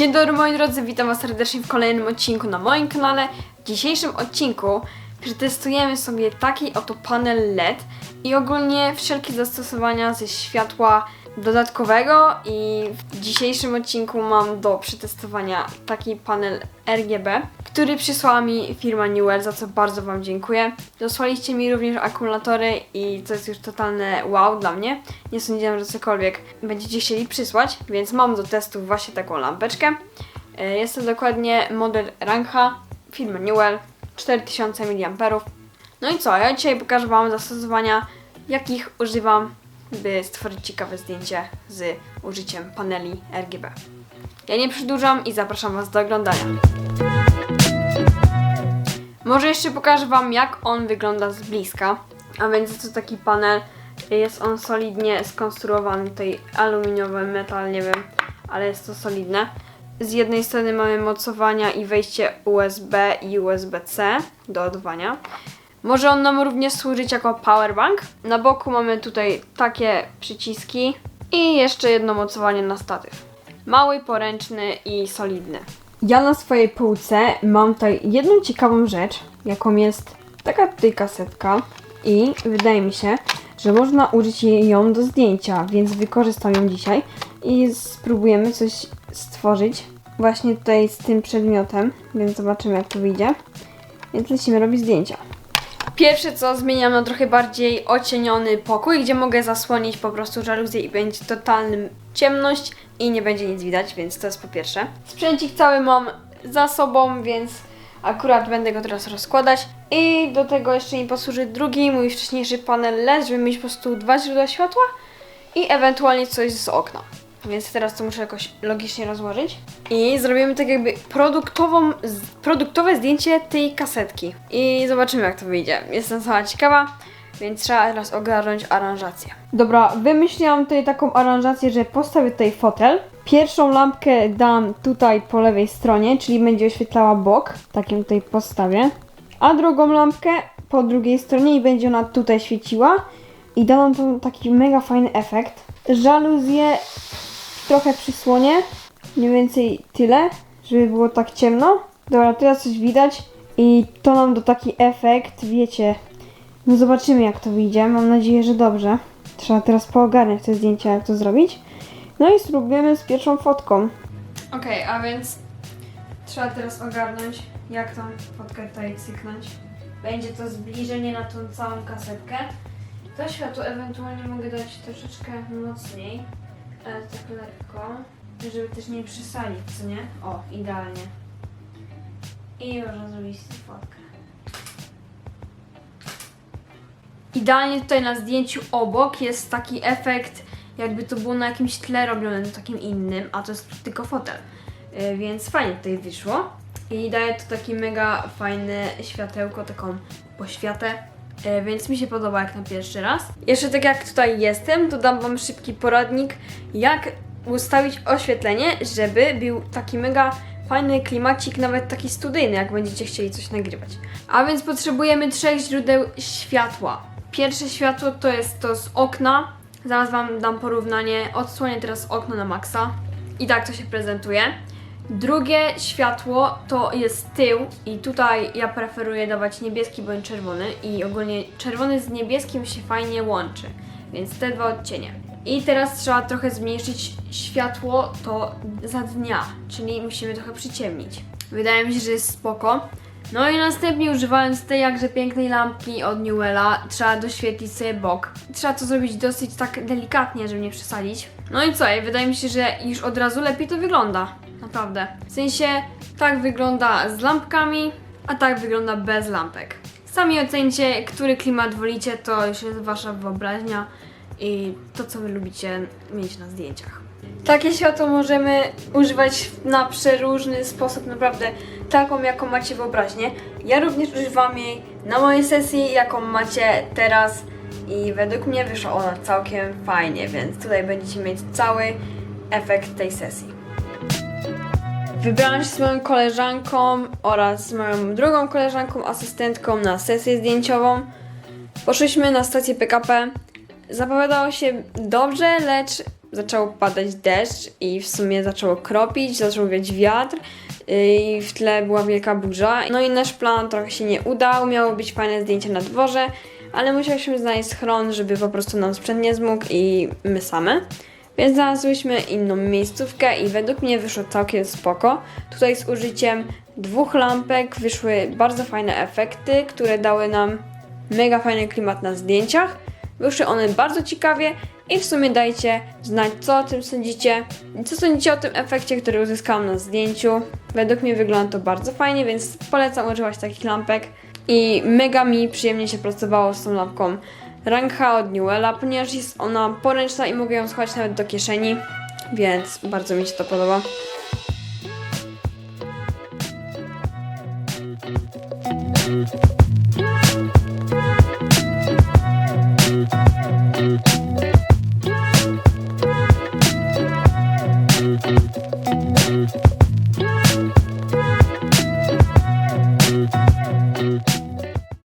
Dzień dobry moi drodzy, witam was serdecznie w kolejnym odcinku na moim kanale. W dzisiejszym odcinku przetestujemy sobie taki oto panel LED i ogólnie wszelkie zastosowania ze światła dodatkowego i w dzisiejszym odcinku mam do przetestowania taki panel RGB, który przysłała mi firma Newell, za co bardzo wam dziękuję. Dosłaliście mi również akumulatory i to jest już totalne wow dla mnie. Nie sądziłam, że cokolwiek będziecie chcieli przysłać, więc mam do testów właśnie taką lampeczkę. E, Jest to dokładnie model Rangha firmy Newell 4000 mAh. No i co, ja dzisiaj pokażę Wam zastosowania, jakich używam, by stworzyć ciekawe zdjęcie z użyciem paneli RGB. Ja nie przedłużam i zapraszam Was do oglądania. Może jeszcze pokażę Wam, jak on wygląda z bliska. A więc to taki panel, jest on solidnie skonstruowany, tutaj aluminiowy metal, nie wiem, ale jest to solidne. Z jednej strony mamy mocowania i wejście USB i USB-C do ładowania. Może on nam również służyć jako powerbank. Na boku mamy tutaj takie przyciski i jeszcze jedno mocowanie na statyw. Mały, poręczny i solidny. Ja na swojej półce mam tutaj jedną ciekawą rzecz, jaką jest taka tutaj kasetka i wydaje mi się, że można użyć ją do zdjęcia, więc wykorzystam ją dzisiaj i spróbujemy coś stworzyć właśnie tutaj z tym przedmiotem, więc zobaczymy jak to wyjdzie. Więc lecimy robić zdjęcia. Pierwsze co zmieniam na trochę bardziej ocieniony pokój, gdzie mogę zasłonić po prostu żaluzję i będzie totalnym ciemność i nie będzie nic widać, więc to jest po pierwsze. Sprzęcik cały mam za sobą, więc akurat będę go teraz rozkładać. I do tego jeszcze mi posłuży drugi, mój wcześniejszy panel LED, żeby mieć po prostu dwa źródła światła i ewentualnie coś z okna. Więc teraz to muszę jakoś logicznie rozłożyć. I zrobimy tak jakby produktową, produktowe zdjęcie tej kasetki. I zobaczymy jak to wyjdzie. Jestem sama ciekawa, więc trzeba teraz ogarnąć aranżację. Dobra, wymyśliłam tutaj taką aranżację, że postawię tutaj fotel. Pierwszą lampkę dam tutaj po lewej stronie, czyli będzie oświetlała bok. Takim tutaj postawię. A drugą lampkę po drugiej stronie i będzie ona tutaj świeciła. I da nam to taki mega fajny efekt. Żaluzję trochę przysłonię, mniej więcej tyle, żeby było tak ciemno. Dobra, teraz coś widać i to nam do taki efekt, wiecie. No zobaczymy jak to wyjdzie, mam nadzieję, że dobrze. Trzeba teraz poogarniać te zdjęcia, jak to zrobić. No i spróbujemy z pierwszą fotką. Okej, a więc trzeba teraz ogarnąć, jak tą fotkę tutaj cyknąć. Będzie to zbliżenie na tą całą kasetkę. To światło ewentualnie mogę dać troszeczkę mocniej, ale tak lekko, żeby też nie przysalić, co nie? O, idealnie. I można zrobić fotkę. Idealnie tutaj na zdjęciu obok jest taki efekt, jakby to było na jakimś tle robione, takim innym, a to jest tylko fotel. Yy, Więc fajnie tutaj wyszło. I daje to taki mega fajne światełko, taką poświatę. Yy, Więc mi się podoba jak na pierwszy raz. Jeszcze tak jak tutaj jestem, to dam Wam szybki poradnik, jak ustawić oświetlenie, żeby był taki mega fajny klimacik, nawet taki studyjny, jak będziecie chcieli coś nagrywać. A więc potrzebujemy trzech źródeł światła. Pierwsze światło to jest to z okna. Zaraz Wam dam porównanie. Odsłonię teraz okno na maksa. I tak to się prezentuje. Drugie światło to jest tył i tutaj ja preferuję dawać niebieski bądź czerwony i ogólnie czerwony z niebieskim się fajnie łączy, więc te dwa odcienie. I teraz trzeba trochę zmniejszyć światło to za dnia, czyli musimy trochę przyciemnić. Wydaje mi się, że jest spoko. No i następnie używając tej jakże pięknej lampki od Newella trzeba doświetlić sobie bok. Trzeba to zrobić dosyć tak delikatnie, żeby nie przesadzić. No i co, wydaje mi się, że już od razu lepiej to wygląda. Naprawdę. W sensie tak wygląda z lampkami, a tak wygląda bez lampek. Sami ocencie, który klimat wolicie, to już jest wasza wyobraźnia i to, co wy lubicie mieć na zdjęciach. Takie światło możemy używać na przeróżny sposób, naprawdę taką, jaką macie wyobraźnię. Ja również używam jej na mojej sesji, jaką macie teraz i według mnie wyszła ona całkiem fajnie, więc tutaj będziecie mieć cały efekt tej sesji. Wybrałam się z moją koleżanką oraz z moją drugą koleżanką, asystentką na sesję zdjęciową. Poszliśmy na stację PKP. Zapowiadało się dobrze, lecz zaczął padać deszcz i w sumie zaczęło kropić, zaczął wiać wiatr yy, i w tle była wielka burza. No i nasz plan trochę się nie udał, miało być fajne zdjęcie na dworze, ale musieliśmy znaleźć schron, żeby po prostu nam sprzęt nie zmógł i my same. Więc znalazłyśmy inną miejscówkę i według mnie wyszło całkiem spoko. Tutaj z użyciem dwóch lampek wyszły bardzo fajne efekty, które dały nam mega fajny klimat na zdjęciach. Wyszły one bardzo ciekawie i w sumie dajcie znać, co o tym sądzicie. Co sądzicie o tym efekcie, który uzyskałam na zdjęciu. Według mnie wygląda to bardzo fajnie, więc polecam używać takich lampek. I mega mi przyjemnie się pracowało z tą lampką Rangha od Newella, ponieważ jest ona poręczna i mogę ją schować nawet do kieszeni, więc bardzo mi się to podoba.